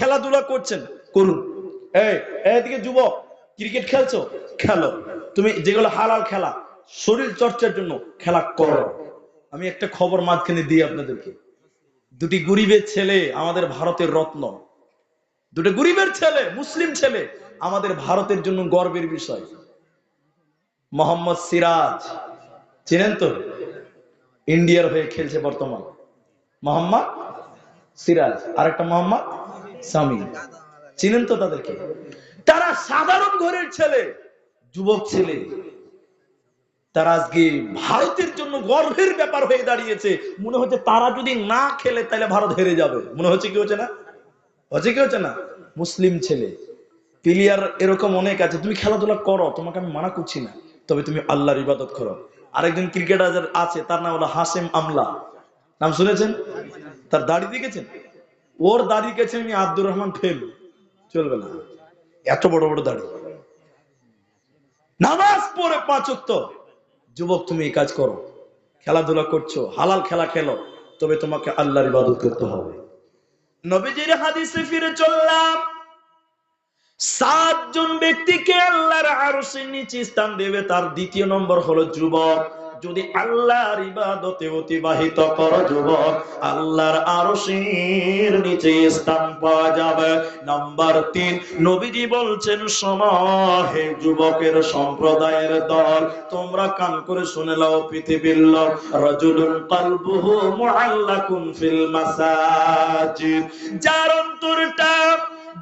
খেলাধুলা করছেন, করুন। এদিকে যুবক ক্রিকেট খেলছো? খেলো। তুমি যেগুলো হালাল খেলা, শরীর চর্চার জন্য খেলা করো। আমি একটা খবর মাঝখানে দিই আপনাদেরকে। দুটি গরিবের ছেলে আমাদের ভারতের রত্ন। দুটো গরিবের ছেলে, মুসলিম ছেলে, আমাদের ভারতের জন্য গর্বের বিষয়। মোহাম্মদ সিরাজ, চেনেন তো? ইন্ডিয়ার হয়ে খেলছে বর্তমান। মোহাম্মদ সিরাজ আর একটা মোহাম্মদ? সামি চিনেন তো তাদেরকে। তারা সাধারণ ঘরের ছেলে, যুবক ছেলে। তারা আজকে ভারতের জন্য গর্বের ব্যাপার হয়ে দাঁড়িয়েছে। মনে হচ্ছে তারা যদি না খেলে, তাহলে ভারত হেরে যাবে। মনে হচ্ছে কি হচ্ছে না? হচ্ছে কি হচ্ছে না? মুসলিম ছেলে। প্লেয়ার এরকম অনেক আছে। তুমি খেলাধুলা করো, তোমাকে আমি মানা করছি না। তবে তুমি আল্লাহর ইবাদত করো। আরেকজন ক্রিকেটার আছে, তার নাম হলো হাসেম আমলা। নাম শুনেছেন? তার দাড়ি দেখেছেন? ওর দাড়ি গেছে আমি আব্দুর রহমান ফেল। চলবে না। এত বড় বড় দাড়ি। নামাজ পড়ে পাঁচ যুবক, তুমি এই কাজ করো। খেলাধুলা করছ, হালাল খেলা খেলো, তবে তোমাকে আল্লাহর ইবাদত করতে হবে। নবীজির হাদিসে ফিরে চললাম। সাতজন ব্যক্তিকে আল্লাহর আরশের নিচে স্থান দেবে, তার দ্বিতীয় নম্বর হলো যুবক। যদি আল্লাহর ইবাদতে অতিবাহিত করো, যুবক, আল্লাহর আরশের নিচে স্থান পাওয়া যাবে। নাম্বার তিন, নবীজি বলছেন সমাহে যুবকের সম্প্রদায়ের দল, তোমরা কান করে শুনে লাও পৃথিবীর লোক। রাজুলুন কালবুহু মুআল্লাকুন ফিল মাসাজিদ। যার অন্তরটা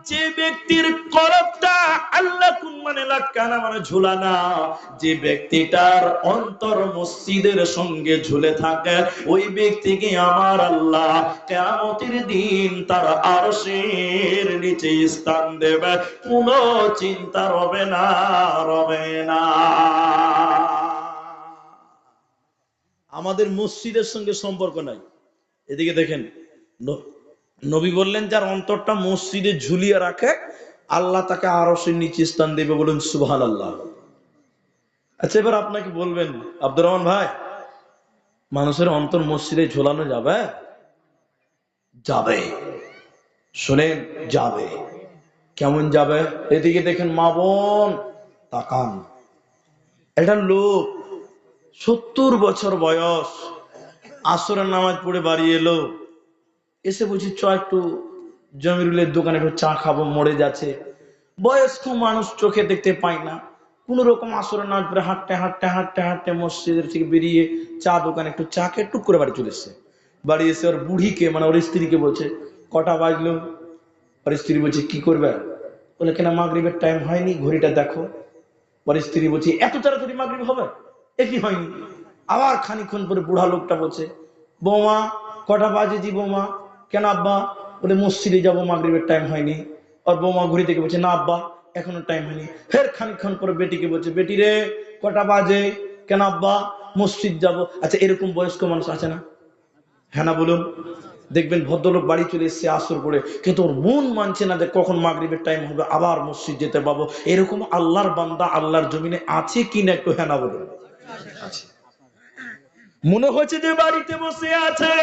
যে ব্যক্তির কলবটা আল্লাহ মানে লাটকানা মানে ঝুলানা। যে ব্যক্তিটার অন্তর মসজিদের সঙ্গে ঝুলে থাকে, ওই ব্যক্তিকে আমার আল্লাহ কেমতের দিন তার আরশের নিচে স্থান দেবে। কোনো চিন্তা রবে না রবে না। আমাদের মসজিদের সঙ্গে সম্পর্ক নাই। এদিকে দেখেন নবী বললেন, যার অন্তরটা মসজিদে ঝুলিয়ে রাখে, আল্লাহ তাকে আরশের নিচে স্থান দেবে বলুন সুবহান আল্লাহ আচ্ছা এবার আপনাকে বলবেন, আব্দুর রহমান ভাই, মানুষের অন্তর মসজিদে ঝোলানো যাবে? যাবে। শোনেন, যাবে। কেমন যাবে? এদিকে দেখেন মা বোন, তাকান। একটা লোক, সত্তর বছর বয়স, আসরের নামাজ পড়ে বাড়ি এলো। এসে বলছি, চ একটু জমিরুলের দোকানে একটু চা খাব, মরে যাচ্ছে। বয়স্ক মানুষ চোখে দেখতে পায় না। কোন রকম আসরে নাচ পরে হাঁটতে হাঁটতে হাঁটতে হাঁটতে মসজিদের থেকে বেরিয়ে চা দোকানে একটু চা খেয়ে টুক করে বাড়ি চলে এসছে। বাড়ি এসে ওর বুড়িকে মানে ওর স্ত্রীকে বলছে, কটা বাজলো? ওর স্ত্রী বলছে, কি করবে? বলে, কেনা মাগরিবের টাইম হয়নি? ঘড়িটা দেখো। ওর স্ত্রী বলছে, এত তাড়াতাড়ি মাগরিব হবে? এ কি হয়নি। আবার খানিক্ষণ পরে বুড়া লোকটা বলছে, বৌমা, কটা বাজে জি বৌমা? কেন আব্বা? বলে, মসজিদে যাব, মাগরিবের টাইম হয়নি। আর বৌমা ঘুরি থেকে বলছে, না আব্বা, এখনও টাইম হয়নি। ফের খানিক্ষণ পরে বেটিকে বলছে, বেটি রে, কটা বাজে? কেন আব্বা, মসজিদ যাব? আচ্ছা এরকম বয়স্ক মানুষ আছে না? হ্যাঁ বলুন। দেখবেন ভদ্রলোক বাড়ি চলে এসছে আসর পরে কিন্তু ওর মন মানছে না যে কখন মাগরিবের টাইম হবে, আবার মসজিদ যেতে পাবো। এরকম আল্লাহর বান্দা আল্লাহর জমিনে আছে কি না একটু হ্যাঁ বলুন। মনে হচ্ছে যে বাড়িতে বসে আছে।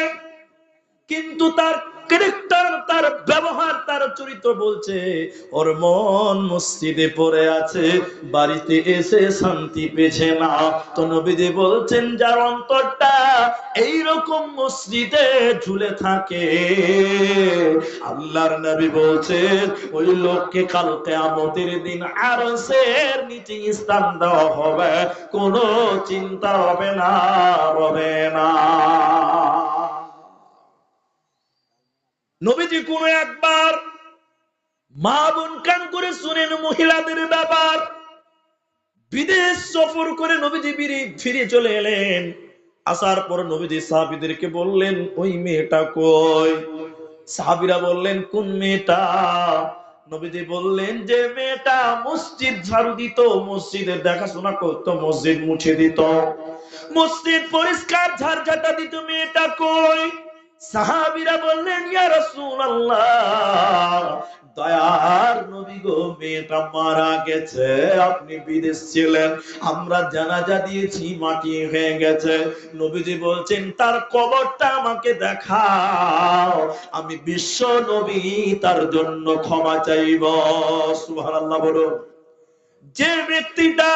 কিন্তু তার ক্যারেক্টার তার ব্যবহার, তার চরিত্র বলছে, ওর মন মসজিদে পড়ে আছে, বাড়িতে এসে শান্তি পেছে না। তো নবীজি বলছেন, যার অন্তরটা এইরকম মসজিদে ঝুলে থাকে। আল্লাহর নবী বলছেন, ওই লোককে কাল কিয়ামতের দিন আরশের নিচে স্থান দেওয়া হবে, কোনো চিন্তা হবে না হবে না। নবীজি কোন একবার মা বোন কান করে শুনেন মহিলাদের ব্যাপার। বিদেশ সফর করে নবীজি ফিরে চলে এলেন। আসার পর নবীজি সাহাবিদেরকে বললেন, ওই মেয়েটা কই? সাহাবিরা বললেন, কোন মেয়েটা? নবীজি বললেন, যে মেয়েটা মসজিদ ঝাড়ু দিত, মসজিদের দেখাশোনা করতো, মসজিদ মুছে দিত। মসজিদ পরিষ্কার ঝাড়ঝাটা দিত, মেয়েটা কই? সাহাবিরা বললেন, ইয়া রাসূলুল্লাহ, দয়ার নবী গো, মেয়েটা মারা গেছে, আপনি বিদেশ ছিলেন, আমরা জানাজা দিয়েছি, মাটি হয়ে গেছে। নবীজি বলছেন, তার কবরটা আমাকে দেখাও, আমি বিশ্ব নবী, তার জন্য ক্ষমা চাইব। সুবহানাল্লাহ বলুন। যে ব্যক্তিটা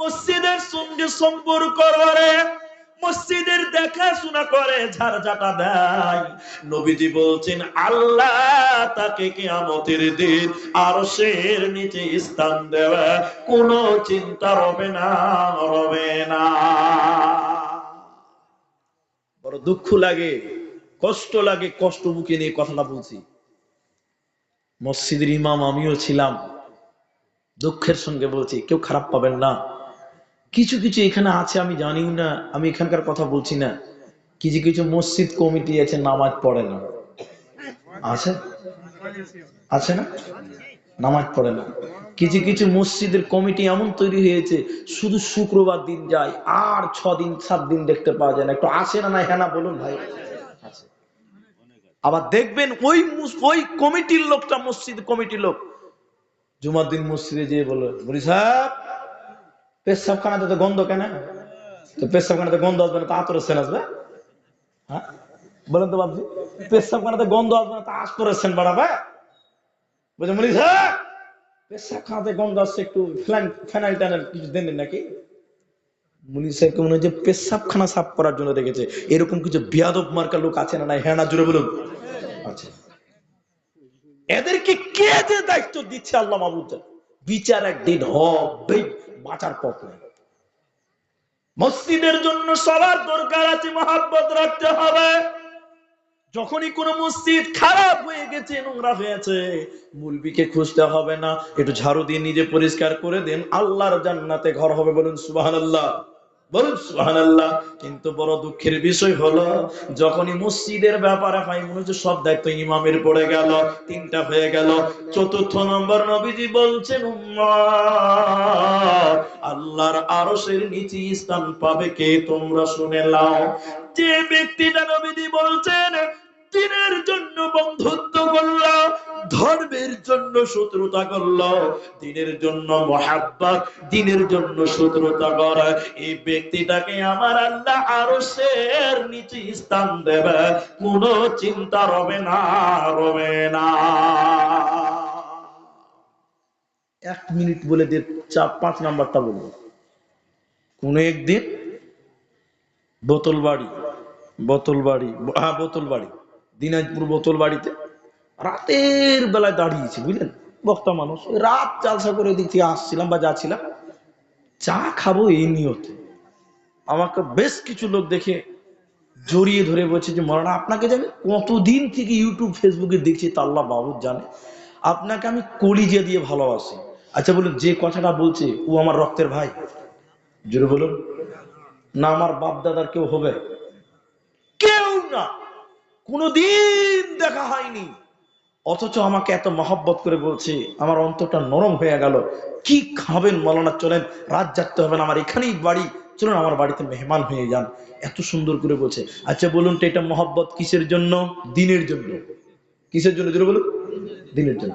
মসজিদের সঙ্গে সম্পর্ক করে মসজিদের দেখাশোনা করে, ঝাড়ঝাটা দেয়। নবীজি বলছেন, আল্লাহ তাকে কিয়ামতের দিন আরশের নিচে স্থান দেবে। কোনো চিন্তা রবে না রবে না। বড় দুঃখ লাগে, কষ্ট লাগে, কষ্ট বুকে নিয়ে কথাটা বলছি। মসজিদের ইমাম আমিও ছিলাম। দুঃখের সঙ্গে বলছি, কেউ খারাপ পাবেন না। কিছু কিছু এখানে আছে, আমি জানিও না, আমি এখানকার কথা বলছি না। কিছু কিছু মসজিদ কমিটি আছে, নামাজ পড়ে না। আছে? আছে না? নামাজ পড়ে না। কিছু কিছু মসজিদের কমিটি এমন তৈরি হয়েছে, শুধু শুক্রবার দিন যায়, আর ছ দিন, সাত দিন দেখতে পাওয়া যায় না। একটু আসে না না হ্যাঁ না বলুন ভাই। আবার দেখবেন ওই ওই কমিটির লোকটা, মসজিদ কমিটির লোক। জুমার দিন মসজিদে যেয়ে বলে বলি সাহেব পেশাবখানাতে তো গন্ধ কেন? তো পেশাবখানাতে গন্ধ আসবে না, তা আতরের সেন আসবে? হ্যাঁ? বলেন তো বাবজি পেশাবখানাতে গন্ধ আসবে না, তা আতরের সেন বাড়াবে? বলছে বলি সাহেব? পেশাবখানাতে গন্ধ আসছে, একটু ফ্ল্যান ফেনাইল ট্যানাইল কিছু দেন নাকি? মুনি সাহেবকে মনে হয় যে পেশাবখানা সাফ করার জন্য রেখেছে এরকম কিছু বিয়াদব মার্কা লোক আছে না নাই? হ্যাঁ না জুড়ে বলুন। আচ্ছা। এদেরকে কে যে দায়িত্ব দিচ্ছে আল্লাহ মাহবুদ বিচার একদিন হবে। বাঁচার পথ নেই। মসজিদের জন্য সবার দরকার আছে, মহাব্বত রাখতে হবে। যখনই কোন মসজিদ খারাপ হয়ে গেছে, নোংরা হয়েছে, মুলবিকে খুঁজতে হবে না। একটু ঝাড়ু দিয়ে নিজে পরিষ্কার করে দেন, আল্লাহর জান্নাতে ঘর হবে বলুন সুবহানাল্লাহ। বলুন, সুবহানাল্লাহ। কিন্তু বড় দুঃখের বিষয় হলো, যখনই মসজিদের ব্যাপারে হয় মনে হচ্ছে সব দায়িত্ব ইমামের পড়ে গেল, তিনটা হয়ে গেল, চতুর্থ নম্বর নবীজি বলছেন আল্লাহর আরশের নিচে স্থান পাবে কে তোমরা শুনে নাও। যে ব্যক্তিটা নবীজি বলছেন, দিনের জন্য বন্ধুত্ব করল ধর্মের জন্য শত্রুতা করল, দিনের জন্য মহাব্বত, দিনের জন্য শত্রুতা করে। এই ব্যক্তিটাকে আমার আল্লাহ আরও শের নিচে স্থান দেবে। কোনো চিন্তা রবে না রবে না। এক মিনিট বলে দিয়ে চার, পাঁচ নাম্বারটা বলব। কোন একদিন বোতল বাড়ি বোতল বাড়ি হ্যাঁ বোতল বাড়ি দিনাজপুর বোতল বাড়িতে রাতের বেলায় দাঁড়িয়েছি, বুঝলেন? বক্তা মানুষ রাত চালসা করে দিক থেকে আসছিলাম বা যাচ্ছিলাম। চা খাব এই নিয়তে। আমাকে বেশ কিছু লোক দেখে জড়িয়ে ধরে বলছে যে, মরানা, আপনাকে জানি কতদিন থেকে ইউটিউব ফেসবুকে দেখছি তা আল্লাহ বাবুর জানে। আপনাকে আমি কলিজে দিয়ে ভালোবাসি। আচ্ছা বলুন, যে কথাটা বলছে, ও আমার রক্তের ভাই। জোরে বলুন, না, আমার বাপ দাদার কেউ হবে? কেউ না। কোনোদিন দেখা হয়নি। অথচ আমাকে এত মহব্বত করে বলছে, আমার অন্তরটা নরম হয়ে গেল। কি খাবেন মলানা, চলেন, রাত জাগতে হবে আমার এখানেই বাড়ি। চলুন, আমার বাড়িতে মেহমান হয়ে যান। এত সুন্দর করে বলছে। আচ্ছা বলুন তো, এটা মহব্বত কিসের জন্য? দিনের জন্য। কিসের জন্য যেটা বলুন? দিনের জন্য।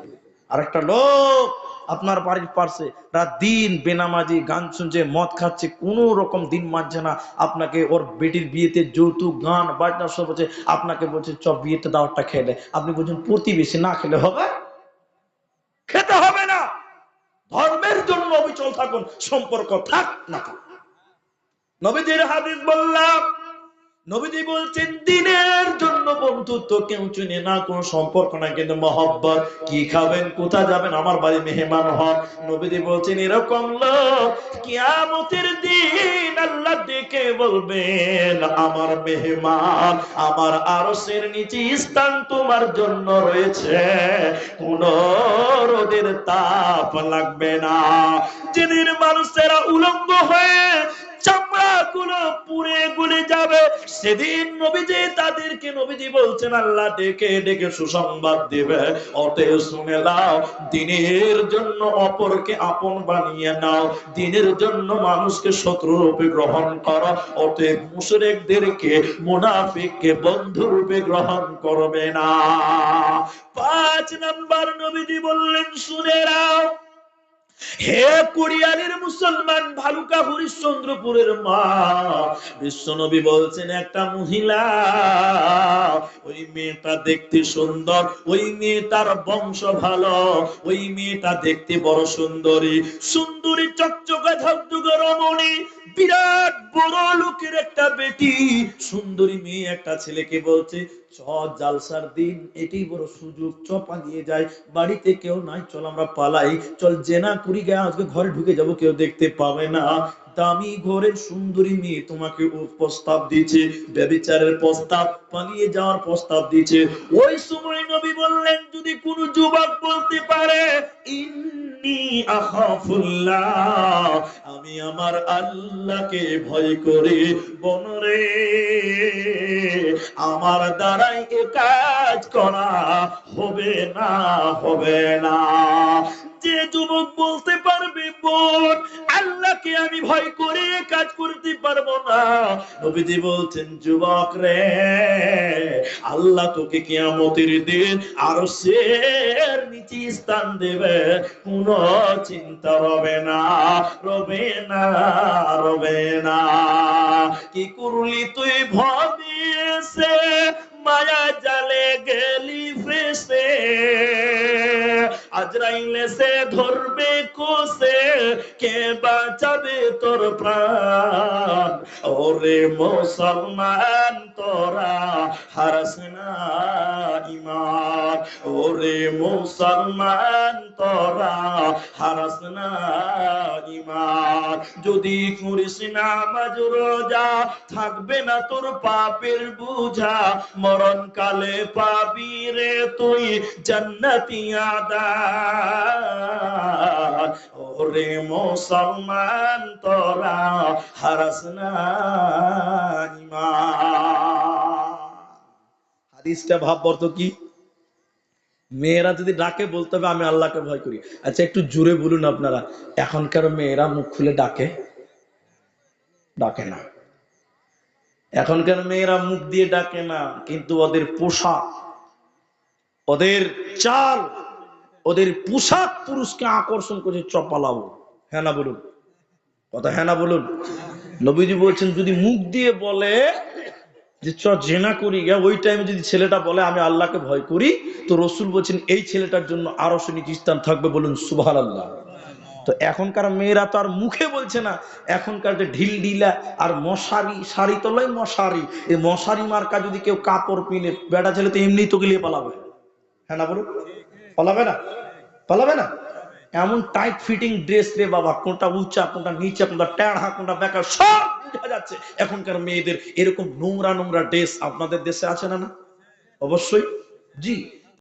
আর একটা লোক আপনার বাড়ির পাশে রাত দিন বেনামাজি, গান শুনছে, মদ খাচ্ছে, কোনো রকম দিন মানছে না। আপনাকে ওর বেটির বিয়েতে যৌতুক, গান, বাজনা সব হচ্ছে, আপনাকে বলছে চ বিয়েতে দাওয়াতটা খেলে আপনি বলছেন, প্রতিবেশী না খেলে হবে? খেতে হবে না। ধর্মের জন্য অবিচল থাকুন, সম্পর্ক থাক না থাক। নবীজির হাদিস বললাম, নবীজি বলছেন জন্য বন্ধুত্ব কেউ চুনে না কোনো সম্পর্ক না কিন্তু মহব্বত কি খাবেন? কোথায় যাবেন? আমার বাড়ি মেহমান হন। নবীজি বলছেন, এরকম লোক কিয়ামতের দিন আল্লাহ ডেকে বলবেন, আমার মেহমান আমার আরশের নিচে স্থান তোমার জন্য রয়েছে। কোন রোদের তাপ লাগবে না। যেদিন মানুষেরা উলঙ্গ হয়ে চামড়া গুলো পুড়ে গুলে যাবে। সেদিন নবীজি তাদেরকে নবীজি বলছেন, আল্লাহ ডেকে ডেকে সুসংবাদ দিবে। অতএব শুনে নাও, দিনের জন্য অপরকে আপন বানিয়ে নাও। দিনের জন্য মানুষকে শত্রু রূপে গ্রহণ করো। অতএব মুশরিকদেরকে, মুনাফিককে বন্ধু রূপে গ্রহণ করবে না। পাঁচ নাম্বার নবীজি বললেন, শুনে নাও হে কোরিয়ানের মুসলমান, ভালুকা হরিশ্চন্দ্রপুরের মা, বিশ্বনবী বলছেন, একটা মহিলা, ওই মেয়েটা দেখতে সুন্দর, ওই মেয়েটার বংশ ভালো, ওই মেয়েটা দেখতে বড় সুন্দরী সুন্দরী চকচকা ধকধকে রমণী, বিরাট বড় লোকের একটা বেটি, সুন্দরী মেয়ে একটা ছেলেকে বলছে, চ, জালসার দিন এটাই বড় সুযোগ, চ, পালিয়ে যায় বাড়িতে কেউ নাই, চল আমরা পালাই, চল জেনা করি গে আজকে ঘরে ঢুকে যাব কেউ দেখতে পাবে না দামি ঘরের সুন্দরী মেয়ে তোমাকে প্রস্তাব দিচ্ছে ব্যবিচারের প্রস্তাব, পালিয়ে যাওয়ার প্রস্তাব দিচ্ছে ওই সময় নবী বললেন, যদি কোনো যুবক বলতে পারে আমি আমার আল্লাহকে ভয় করি, বনরে, আমার দ্বারাই এ কাজ করা হবে না হবে না। যে যুবক বলতে পারবে, বোন আল্লাহকে আমি ভয় করে কাজ করতে পারব না। নবীজি বলছেন, যুবক রে, আল্লাহ তোকে কিয়ামতের দিন আরও শের নিচে স্থান দেবে। কোন চিন্তা রবে না রবে না রবে না। কি করলি তুই ভাবিয়েছে, মায়া জালে গেলি ফেসে আজরাইলে সে ধরবে কোসে কে বাঁচাবে তোর প্রাণ? ওরে মুসলমান তোরা হারস ওরে মুসলমান তোরা, হারস না যদি করিস না নামাজ, রোজা, থাকবে না তোর পাপের বুঝা। মরণ কালে পাবি রে তুই জান্নাতি আদান ওরে মুসলমান তোরা, হারাস না। হাদিসটা ভাব অর্থ কি? মেয়েরা যদি ডাকে, বলতে হবে, আমি আল্লাহকে ভয় করি। আচ্ছা একটু জোরে বলুন আপনারা। এখনকার মেয়েরা মুখ খুলে ডাকে ডাকে না। এখনকার মেয়েরা মুখ দিয়ে ডাকে না, কিন্তু ওদের পোশাক, ওদের চাল, ওদের পোশাক পুরুষকে আকর্ষণ করছে, চপালাবো। হ্যাঁ না বলুন? কথা হ্যাঁ না বলুন? নবীজি বলছেন, যদি মুখ দিয়ে বলে যে চ, জেনা করি, গা, ওই টাইমে যদি ছেলেটা বলে, আমি আল্লাহকে ভয় করি, তো রসুল বলছেন, এই ছেলেটার জন্য আরও নিচু স্থান থাকবে, বলুন সুবাহ আল্লাহ তো এখনকার মেয়েরা তো আর মুখে বলছে না। এখনকার যে ঢিল ঢিলা আর মশারি, শাড়ি তো লয় মশারি। এই মশারি মার্কা যদি কেউ কাপড় পিনে, বেটা ছেলে তো এমনি তো গেলিয়ে পালাবে। হ্যাঁ না বলুন? পালাবে না? পালাবে না? এমন টাইট ফিটিং ড্রেস রে বাবা, কোনটা উঁচা, কোনটা নিচা, কোনটা টেড়া, কোনটা বেকার, সব বোঝা যাচ্ছে এখনকার মেয়েদের এরকম নোংরা নোংরা ড্রেস আপনাদের দেশে আছে না না? অবশ্যই। জি।